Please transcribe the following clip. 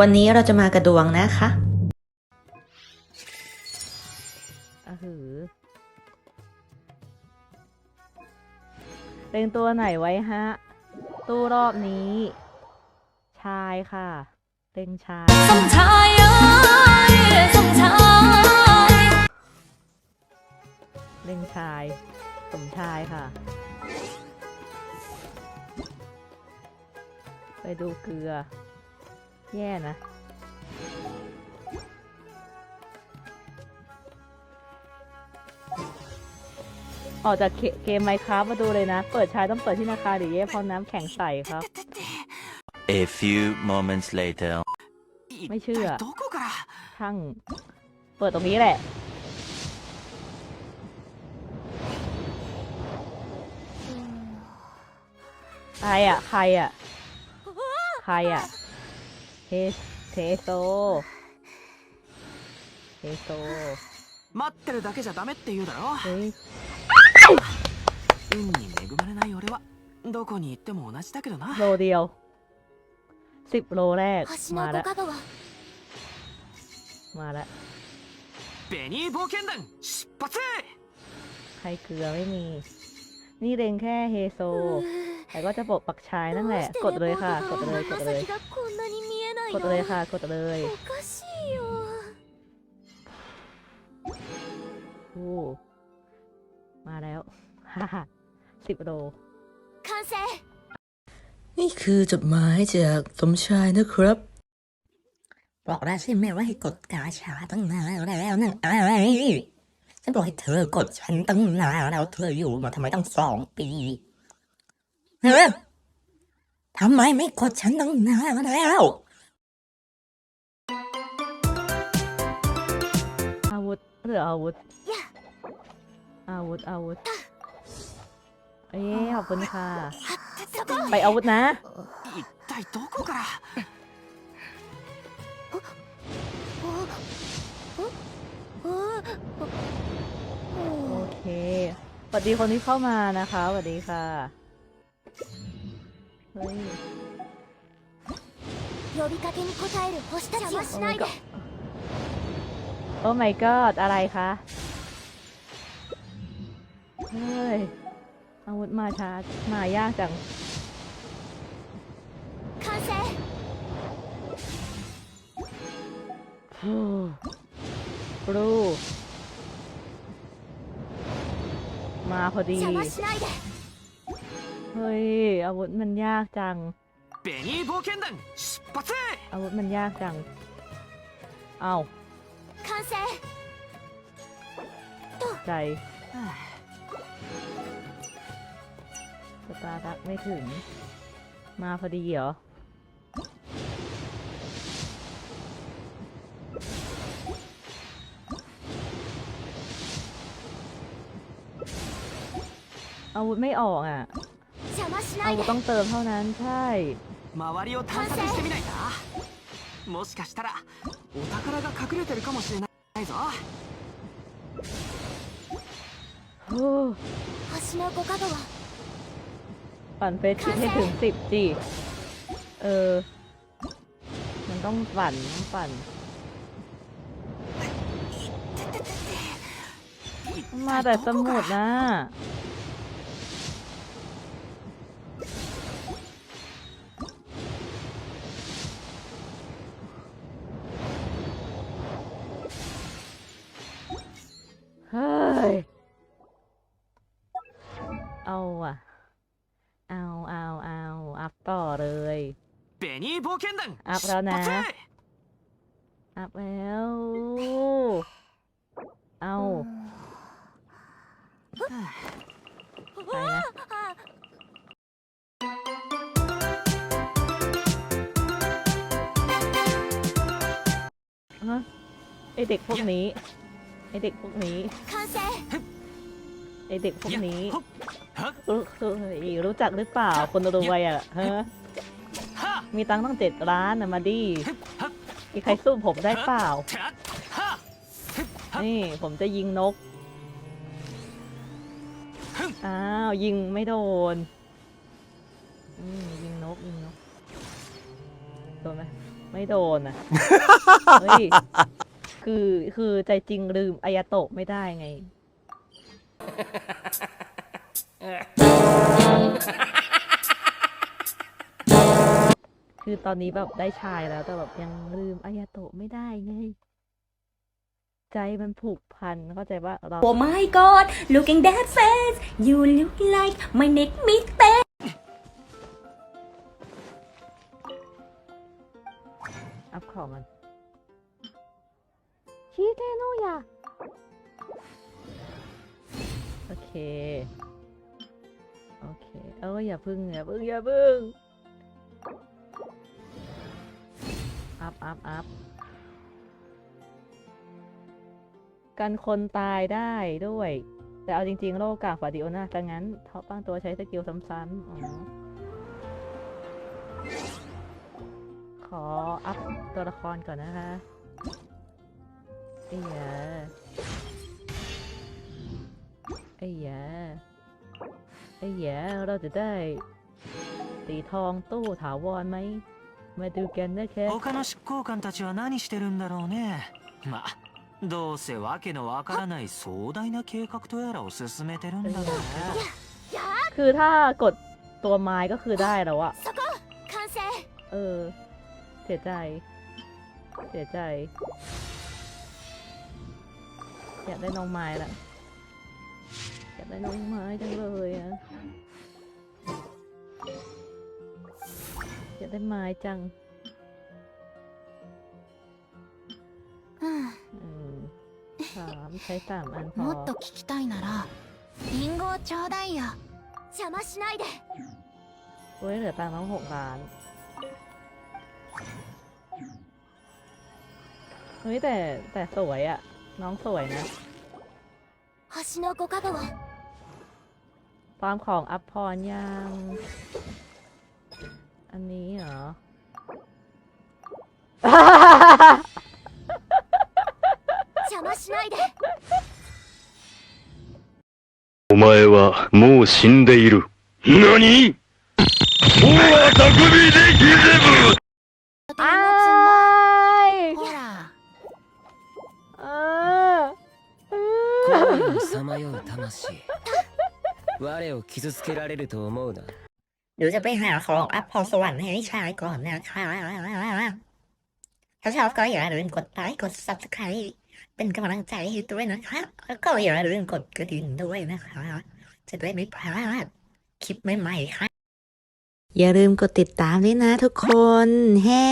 วันนี้เราจะมากระดวงนะคะอะหือเล็งตัวไหนไว้ฮะ ตู้รอบนี้ ชายค่ะเล็งชายสมชายเอ้ยสมชายเล็งชายสมชายค่ะ ไปดูเกลือ แย่นะ ออกจากเกมไมค้ามาดูเลยนะ เปิดชายต้องเปิดที่นาคาหรือเย่พอน้ำแข็งใสครับ A few moments later ไม่เชื่อขั้งเปิดตรงนี้แหละใครอะ ใครอะ ใครอะ สเทโซ เทโซ 待ってるだけじゃダメって言うだろ เฮ้ย 運に恵まれない俺はどこに行っても同じだけどな โลเดียว สิบโลแรก 橋 มา の แล้ว 五角は มาแล้ว ベニー冒険団出発 ใครเกลือไม่มี นี่เร็งแค่เฮโซ แต่ก็จะปกปักชายนั่นแหละ กดเลยค่ะ กดเลย กดเลย がこんなに見えない กดเลยค่ะ กดเลยโอ้มาแล้วฮ่าสิบโลนี่คือจดหมายจากสมชายนะครับ บอกแล้วใช่ไหมว่าให้กดกาชาตั้งนานแล้วแล้วนี่นฉันบอกให้เธอกดฉันตั้งนานแล้วเธออยู่มาทำไมตั้งสองปีทำไมไม่กดฉันตั้งนานแล้ว วุธเหลืออาวุธ や อาวุธ อาวุธ เอ้ยขอบคุณค่ะ そこ ไปอาวุธนะ 一体どこからおおお โอเคสวัสดีคนที่เข้ามานะคะสวัสดีค่ะ เฮ้ย 呼びかけに応える星たち邪魔しないで โอ้ my god อะไรคะ เฮ้ย อาวุธมาช้า มายากจังกรูมาพอดี เฮ้ย อาวุธมันยากจังอาวุธมันยากจัง เอา้า 完成 ใจ สตาร์ดักไม่ถึง มาพอดีเหรอ อาวุธไม่ออกอ่ะ 邪魔しな อาย วุ で ธต้องเติมเท่านั้นใช่ 周りを探索してみないかもしかしたら お宝が隠れてるかもしれないぞ โอ้ 星の五角は ปั่นเฟสชิปให้ถึงสิบจีเออ มันต้องปั่นต้องปั่น มาแต่สมุดนะ เอาอะเอาเอาเอาอัพต่อเลยเปนี่โปเกนดังอัพแล้วนะ อัพแล้ว เอาไปนะไอเด็กพวกนี้ ไอเด็กพวกนี้ไอเด็กพวกนี้รู้จักหรือเปล่าคนรวยอะฮะมีตังตั้งเจ็ดร้านนะมาดิมีใครสู้ผมได้เปล่า นี่ผมจะยิงนก อ้าวยิงไม่โดนยิงนกยิงนก โดนไหมไม่โดนอะ คือคือใจจริงลืมอายาโตะไม่ได้ไง คือตอนนี้แบบได้ชายแล้ว แต่แบบยังลืมอายาโตะไม่ได้ไง ใจมันผูกพันเข้าใจว่าเรา Oh my god, looking that face, you look like my neck meat อัพของมัน ชีเทโนยาโอเค โอเค เอออย่าพึ่งอย่าพึ่งอย่าพึ่ง อัพอัพอัพกันคนตายได้ด้วย แต่เอาจริง ๆ โลกากฟาดิโอนาถ้างั้นเท็อปบ้งตัวใช้สกิลซ้ำๆอ๋อขออัพตัวละครก่อนนะคะ อ้ยาไอ้ยาไอ้ยาเราจะได้สีทองตู้ถาวรไหม มาดูกันนะคะ 他の執行官たちは何してるんだろうねまあどうせわけのわからない壮大な計画とやらを進めてるんだろうけど คือถ้ากดตัวไม้ก็คือได้แล้วอะ そこ完成 เออ เสียใจ เสียใจ อยากได้น้องไม้ละอยากได้น้องไม้จังเลยอะอยากได้ไม้จัง うん อืมสามใช้สามอันพอ もっと聞きたいならリンゴをちょうだいよ邪魔しないで เว้ยเหลือตังค์น้องหกล้าน เฮ้ยแต่แต่สวยอะ น้องสวยนะ 星の五加護を ฟาร์มของอัพพรยัง อันนี้เหรอ 邪魔しないでお前はもう死んでいる。何大は匠でギゼブ 恋にさまよう魂我を傷つけられると思うな เดี๋ยวจะไปหาของอัพพรสวรรค์ให้ชายก่อนนะคะถ้าชอบก็อย่าลืมกดไลค์กด subscribe เป็นกำลังใจให้ด้วยนะคะแล้วก็อย่าลืมกดกระดิ่งด้วยนะคะ จะได้ไม่พลาดคลิปใหม่ๆค่ะ อย่าลืมกดติดตามด้วยนะทุกคน แฮ่